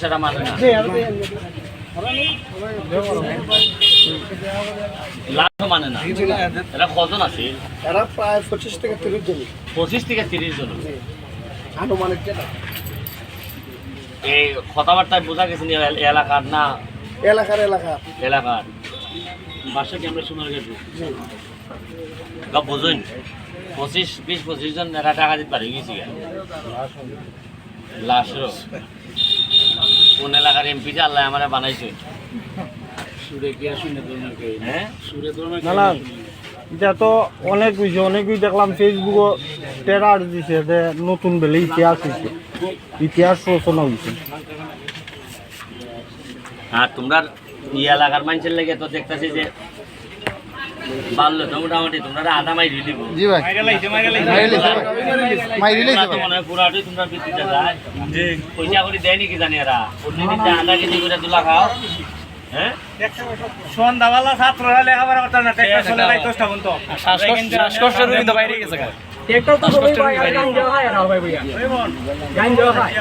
সেটা মানে না। মানে না। এটা কজন আছে? এরা প্রায় পঁচিশ থেকে তিরিশ জন। পঁচিশ থেকে তিরিশ জন। আনুমানিক এই কথাবার্তায় বোঝা গেছে এলাকার না? এলাকার এলাকা। এলাকার। বাসা কি আমরা সোনার গেছি? বুঝুন পঁচিশ বিশ পঁচিশ জন এরা টাকা দিতে পারে গেছি লাশরও কোন এলাকার এমপি যে আল্লাহ আমার বানাইছে। হ্যাঁ? না না এটা তো অনেক অনেকই দেখলাম ফেসবুকও টেরার দিছে যে নতুন বেলে ইতিহাস হয়েছে ইতিহাস রচনা হয়েছে আর তোমরা ইয়ে এলাকার মানুষের লেগে তো দেখতেছি যে বাড়লো তো মোটামুটি তোমরা আধা মাই দিব জি ভাই। তোমরা তো মনে হয় পুরাটাই তোমরা বৃত্তিতে যায় পয়সা করে দেয় নাকি জানি এরা? প্রতিদিন যে আধা কেজি করে খাও। হ্যাঁ? শ্বাসকষ্ট রোগী তো বাইরে গেছে ট্রেক্টর তো সবাই পায় গান দেওয়া হয়। আর ভাই ভাইয়া গান দেওয়া হয়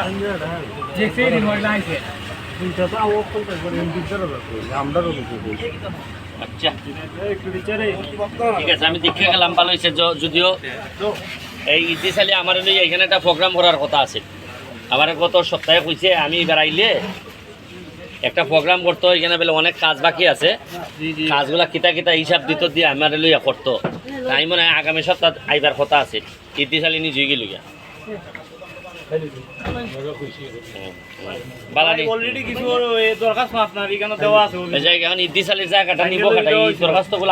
যে মহিলা আইছে আমরা আচ্ছা। ঠিক আছে আমি দেখে গেলাম ভালো হয়েছে। যদিও এই ইতিশালী আমার লই এখানে একটা প্রোগ্রাম করার কথা আছে। আমার গত সপ্তাহে কইছে আমি এবার আইলে একটা প্রোগ্রাম করতো এখানে বলে অনেক কাজ বাকি আছে। কাজগুলা কিতা কিতা হিসাব দিত দিয়ে আমার লইয়া করতো। তাই মনে হয় আগামী সপ্তাহ আইবার কথা আছে। ইতিশালী নিজে গেল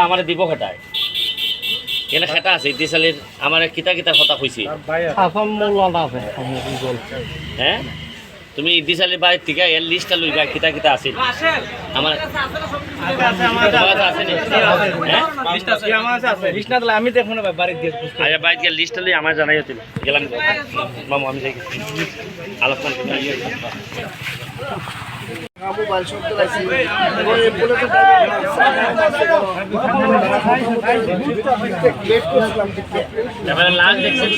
আমার দিব খাটায় এখানে খেটা আছে ইদ্দিশালির আমার কিতা কিতা কথা কইছি? হ্যাঁ? তুমি ইদ্দিশালির বাইরের থেকে এর লিস্টটা লইবা কিতা কিতা আছে আমার নি? হ্যাঁ? আমি বাড়ির দিয়ে আচ্ছা বাইরে গিয়ে লিস্টটা লই আমার জানাই হতিল গেলাম মামু আমি যাই। মোবাইল দেখতে এবারে লাল দেখছেন